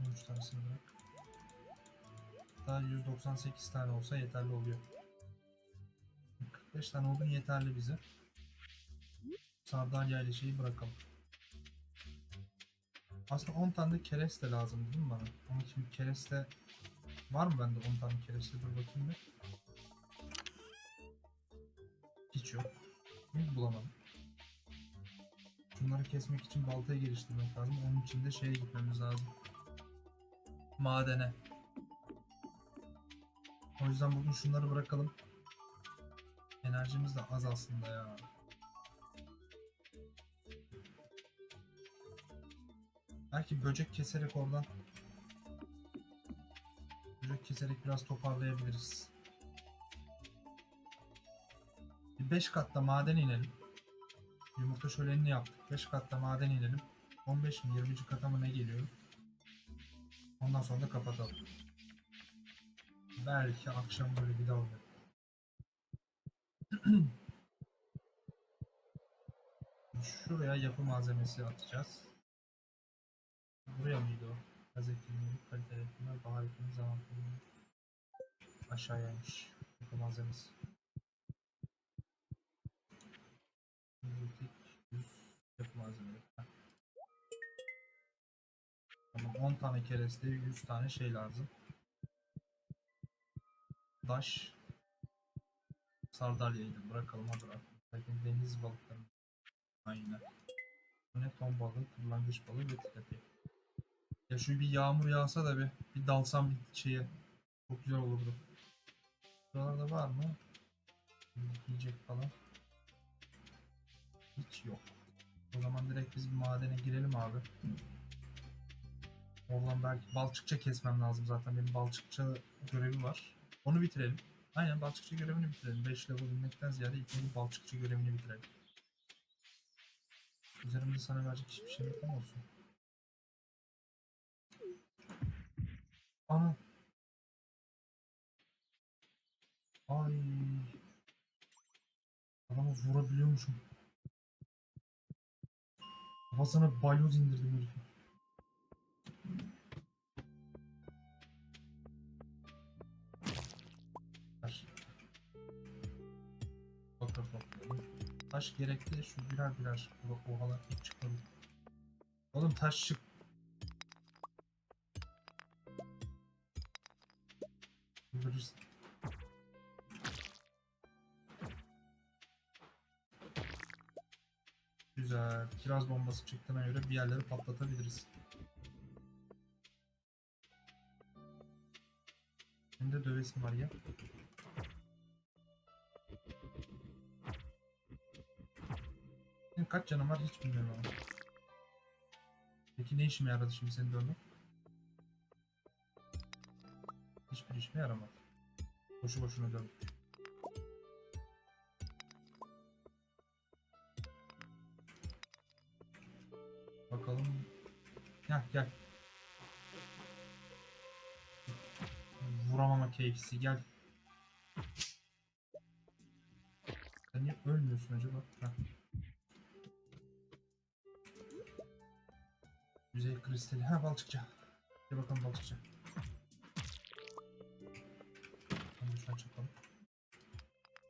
13 tanesini bırak. Daha 198 tane olsa yeterli oluyor. 45 tane oldu yeterli bize. Sardalya ile şeyi bırakalım. Aslında 10 tane de kereste lazım değil mi bana? Ama şimdi kereste var mı bende 10 tane kereste? Dur bakayım bir. Hiç yok. Hiç bulamadım. Şunları kesmek için baltayı geliştirmek lazım. Onun için de şeye gitmemiz lazım. Madene. O yüzden bugün şunları bırakalım. Enerjimiz de az aslında ya. Belki böcek keserek oradan böcek keserek biraz toparlayabiliriz. Bir 5 katta maden inelim. Yumurta şölenini yaptık. 5 katta maden inelim. 15 mi 20. kata mı ne geliyor? Ondan sonra da kapatalım. Belki akşam böyle bir daha olur. Şuraya yapı malzemesi atacağız. Buraya mıydı o? Gaz ekimleri, kalite ekimler, bahar ekimleri, zaman ekimleri. Aşağıyaymış. Yapı malzemesi. 10 tane kereste 100 tane şey lazım. Daş Sardalya'ydı bırakalım hadi bırak. Belki deniz balıkları. Aynen. Bu ne ton balığı, kırlangıç balığı ve tilapia. Ya şu bir yağmur yağsa da bir, bir dalsam bir şeye. Çok güzel olurdu. Buralarda var mı? Yiyecek falan. Hiç yok. O zaman direkt biz bir madene girelim abi. Oradan belki balçıkça kesmem lazım zaten. Benim balçıkça görevi var. Onu bitirelim. Aynen balçıkçı görevini bitirelim. 5 level inmekten ziyade ilk önce balçıkçı görevini bitirelim. Üzerimde sana verecek hiçbir şey yok mu olsun? Ana. Ay. Adamı vurabiliyormuşum. Kafasına balyoz indirdim herifin. Taş gerekli. Şu birer birer o- ohalar hiç çıkmadı. Oğlum taş çık. Öldürürsün. Güzel. Kiraz bombası çıktığına göre bir yerleri patlatabiliriz. De dövesim var ya. Kaç canın var hiç bilmiyorum ama. Peki ne işime yaradı şimdi senin dövmek? Hiçbir işime yaramadı. Boşu boşuna dövdüm. Bakalım. Gel gel. Vuramama keyfisi gel. Sen niye ölmüyorsun acaba? Heh. Yüzey kristali. Ha balçıkça. Gel bakalım balçıkça. Onu lütfen çakalım.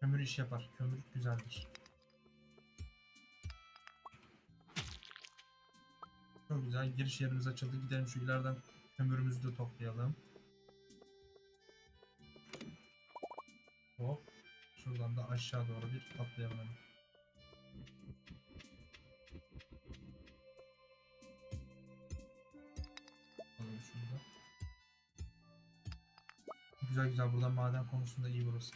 Kömür iş yapar. Kömür güzeldir. Çok güzel. Giriş yerimiz açıldı. Gidelim şu ileriden kömürümüzü de toplayalım. Hop. Şuradan da aşağı doğru bir atlayalım Güzel güzel buradan maden konusunda iyi burası.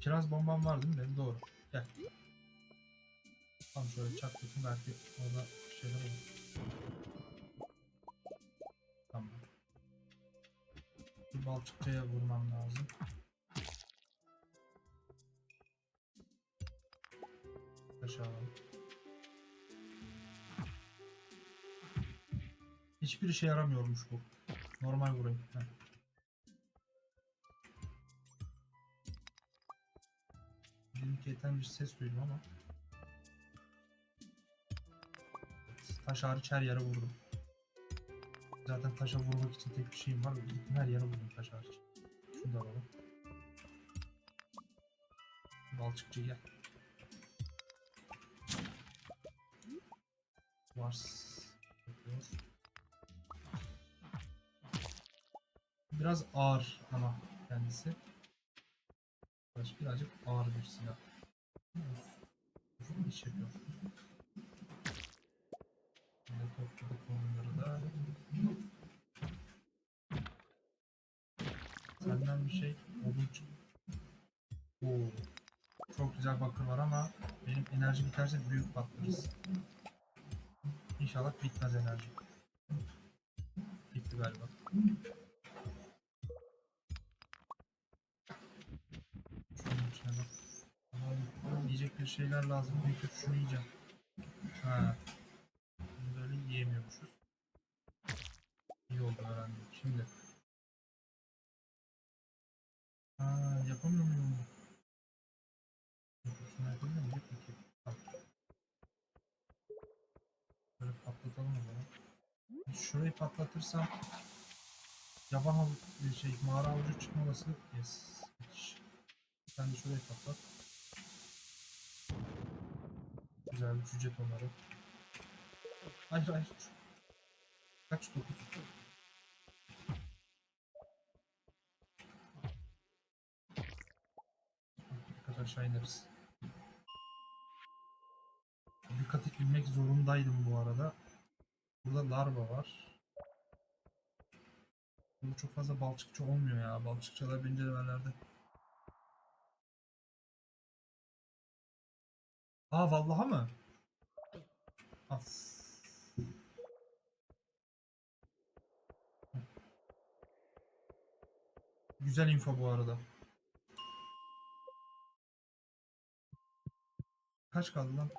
Kiraz bombam var değil mi benim? Doğru. Gel. Tam şöyle çaklatın belki orada şeyler olur. Tamam. Bir balçıkçaya vurmam lazım. Aşağı. Hiçbir işe yaramıyormuş bu. Normal vurayım. Heh. Bilmiyorum bir ses duydum ama. Taş hariç her yere vurdum. taşa vurmak için tek bir şeyim var. Gittim her yere vurdum taş hariç. Şunu da alalım. Balçıkçı gel. Vars. Biraz ağır ama kendisi. Birazcık ağır bir silah. İş yapıyor. Topladık onları da. Senden bir şey odun çık. Oo. Çok güzel bakır var ama benim enerji biterse büyük patlarız. İnşallah bitmez enerji. Bitti galiba. Şunun içine bak. Ama yiyecek bir şeyler lazım. Kötü şunu yiyeceğim. Ha. Bunu böyle yiyemiyormuşuz. İyi oldu öğrendim. Şimdi. Ha, yapamıyor muyum? Şunu yapabilir miyim? Yap bakayım. Al. Böyle patlatalım o zaman. Şurayı patlatırsam yaban hav- bir şey mağara havucu çıkma olasılık yes. Sen de şurayı patlat. Güzel bir cüce tonları. Hayır hayır. Kaç dokuz? Bir kat aşağı ineriz. Bir katı inmek zorundaydım bu arada. Burada larva var. Burada çok fazla balçıkçı olmuyor ya. Balçıkçılar birinci levellerde. Aa vallaha mı? As. Güzel info bu arada. Kaç kaldı lan?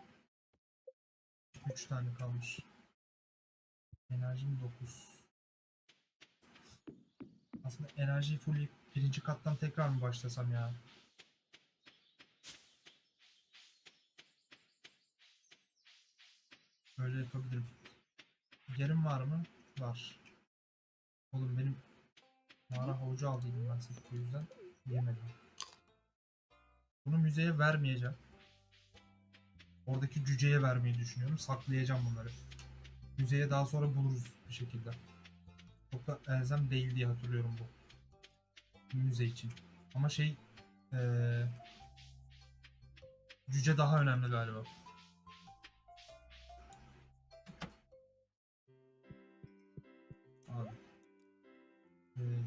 3 tane kalmış. Enerjim 9. Aslında enerjiyi fullleyip birinci kattan tekrar mı başlasam ya? Böyle yapabilirim. Yerim var mı? Var. Oğlum benim mağara havucu aldıydım ben sırf bu yüzden yemedim. Bunu müzeye vermeyeceğim. Oradaki cüceye vermeyi düşünüyorum. Saklayacağım bunları. Müzeye daha sonra buluruz bir şekilde. Çok da elzem değil diye hatırlıyorum bu. Müze için. Ama şey eee cüce daha önemli galiba.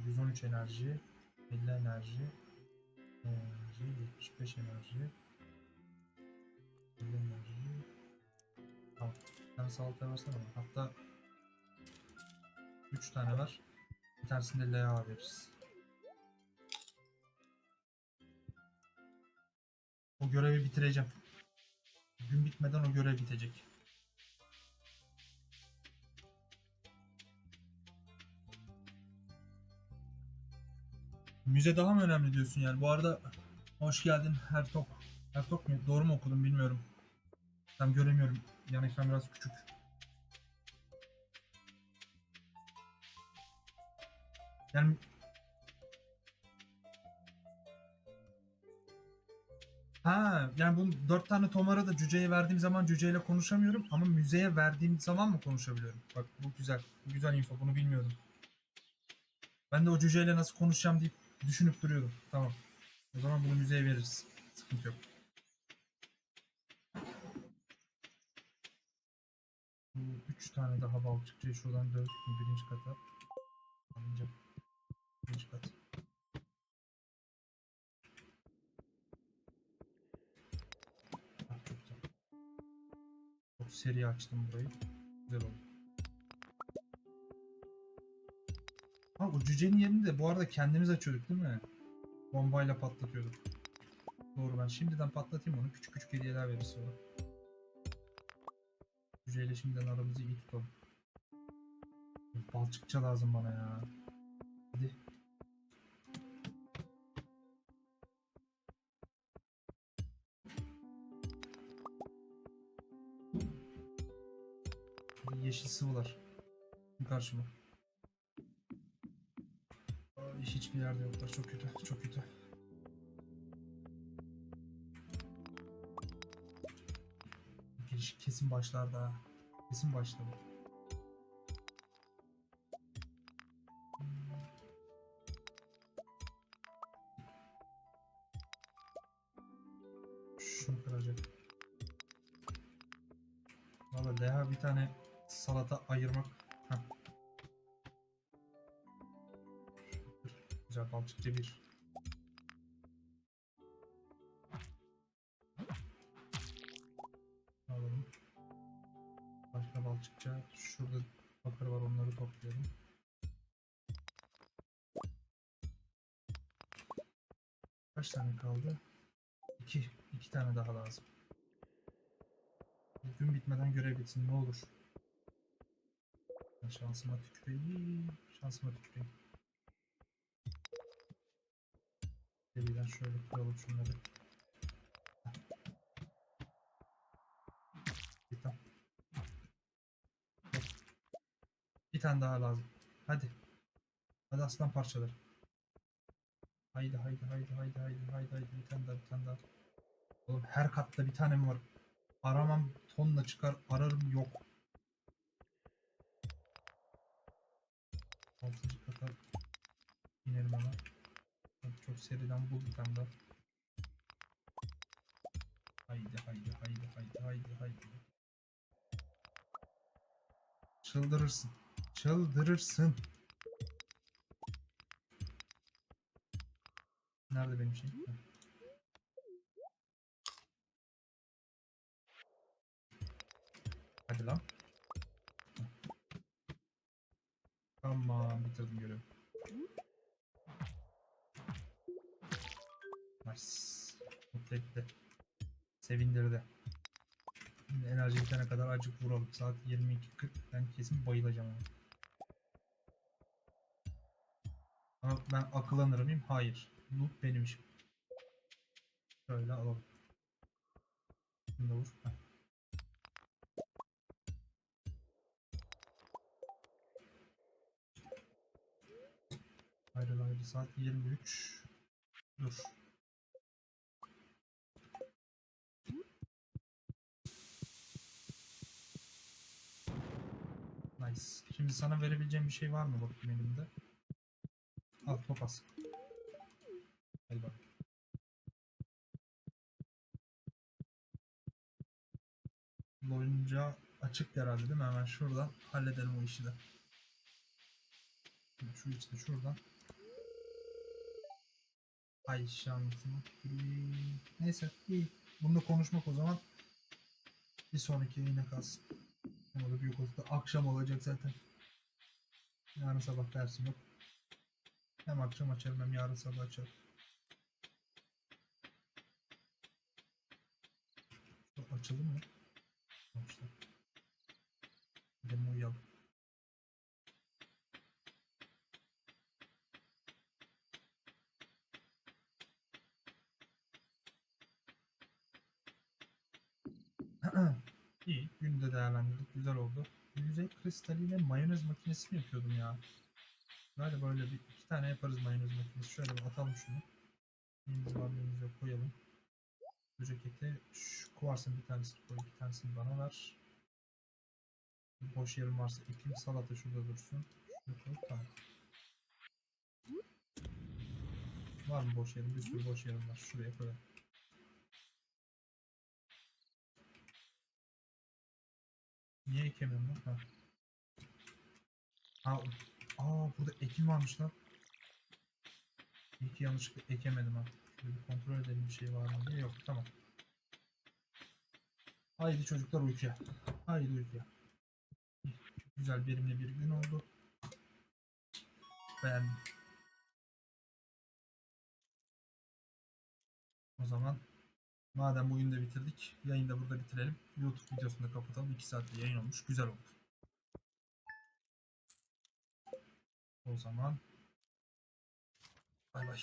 113 enerji, 50 enerji, enerji, 75 enerji, 50 enerji. Tamam. Bir tane versene bana. Hatta 3 tane var. Bir tanesini de veririz. O görevi bitireceğim. Gün bitmeden o görev bitecek. Müze daha mı önemli diyorsun yani? Bu arada hoş geldin Hertok. Hertok mu? Doğru mu okudum bilmiyorum. Tam göremiyorum. Yan ekran biraz küçük. Yani Ha, yani bu dört tane tomara da cüceye verdiğim zaman cüceyle konuşamıyorum ama müzeye verdiğim zaman mı konuşabiliyorum? Bak bu güzel. Bu güzel info. Bunu bilmiyordum. Ben de o cüceyle nasıl konuşacağım deyip düşünüp duruyordum. Tamam. O zaman bunu müzeye veririz. Sıkıntı yok. Üç tane daha balçıkçıyı şuradan dört birinci kata. Birinci kat. Güzel. Çok seri açtım burayı. Güzel oldu. O cücenin yerini de bu arada kendimiz açıyorduk değil mi? Bombayla patlatıyorduk. Doğru ben şimdiden patlatayım onu. Küçük küçük hediyeler veririz sonra. Cüceyle şimdiden aramızı iyi tutalım. Balçıkça lazım bana ya. Hadi. Yeşil sıvılar. Karşıma. Hiçbir yerde yoklar. Çok kötü. Çok kötü. Giriş kesin başlar daha. Kesin başladı. Şunu kıracak. Valla Deha bir tane salata ayırmak. Heh. Güzel balçıkçı bir. Alalım. Başka balçıkça. Şurada bakır var onları toplayalım. Kaç tane kaldı? İki. iki tane daha lazım. Gün bitmeden görev bitsin ne olur. Şansıma tüküreyim. Şansıma tüküreyim. Seriden şöyle kıralım şunları. Bir tane. Bir tane daha lazım. Hadi. Hadi aslan parçaları. Haydi haydi haydi haydi haydi haydi haydi bir tane daha bir tane daha. Oğlum her katta bir tane mi var? Aramam tonla çıkar ararım yok. Altıncı kata inelim hemen. Çok seriden bul bir tane. Haydi haydi haydi haydi haydi haydi. Çıldırırsın. Çıldırırsın. Nerede benim şey? Etti. Sevindirdi. Şimdi enerji bitene kadar acık vuralım. Saat 22.40. Ben kesin bayılacağım ama. Ama ben akıllanır mıyım? Hayır. Loot benim işim. Şöyle alalım. Şimdi vur. Heh. Ayrı ayrı saat 23. Dur. Şimdi sana verebileceğim bir şey var mı bakayım elimde? Al topaz. Hadi bak. Boyunca açık herhalde değil mi? Hemen şuradan halledelim o işi de. Şimdi Şu işte şuradan. Ay şansım. Neyse iyi. Bunda konuşmak o zaman bir sonraki yayına kalsın. O da büyük olsa akşam olacak zaten. Yarın sabah dersim yok. Hem akşam açarım hem yarın sabah açarım. Şu açıldı mı? Açtı. Gidelim uyuyalım. İyi. Günü de değerlendirdik. Güzel oldu. Yüzey kristaliyle mayonez makinesi mi yapıyordum ya? Böyle böyle bir iki tane yaparız mayonez makinesi. Şöyle bir atalım şunu. Neyimiz var neyimiz yok koyalım. Böcek eti. Şu kuvarsın bir tanesini koy. Bir tanesini bana ver. Bir boş yerim varsa ekeyim. Salata şurada dursun. Şunu koy. Tamam. Var mı boş yerim? Bir sürü boş yerim var. Şuraya koyalım. Niye ekemiyorum lan? Ha. Ha, aa burada ekim varmış lan. İyi ki yanlışlıkla ekemedim ha. Şöyle bir kontrol edelim bir şey var mı diye. Yok tamam. Haydi çocuklar uykuya. Haydi uykuya. Güzel verimli bir gün oldu. Beğendim. O zaman madem bugün de bitirdik, yayını da burada bitirelim. YouTube videosunu da kapatalım. 2 saatte yayın olmuş. Güzel oldu. O zaman bay bay.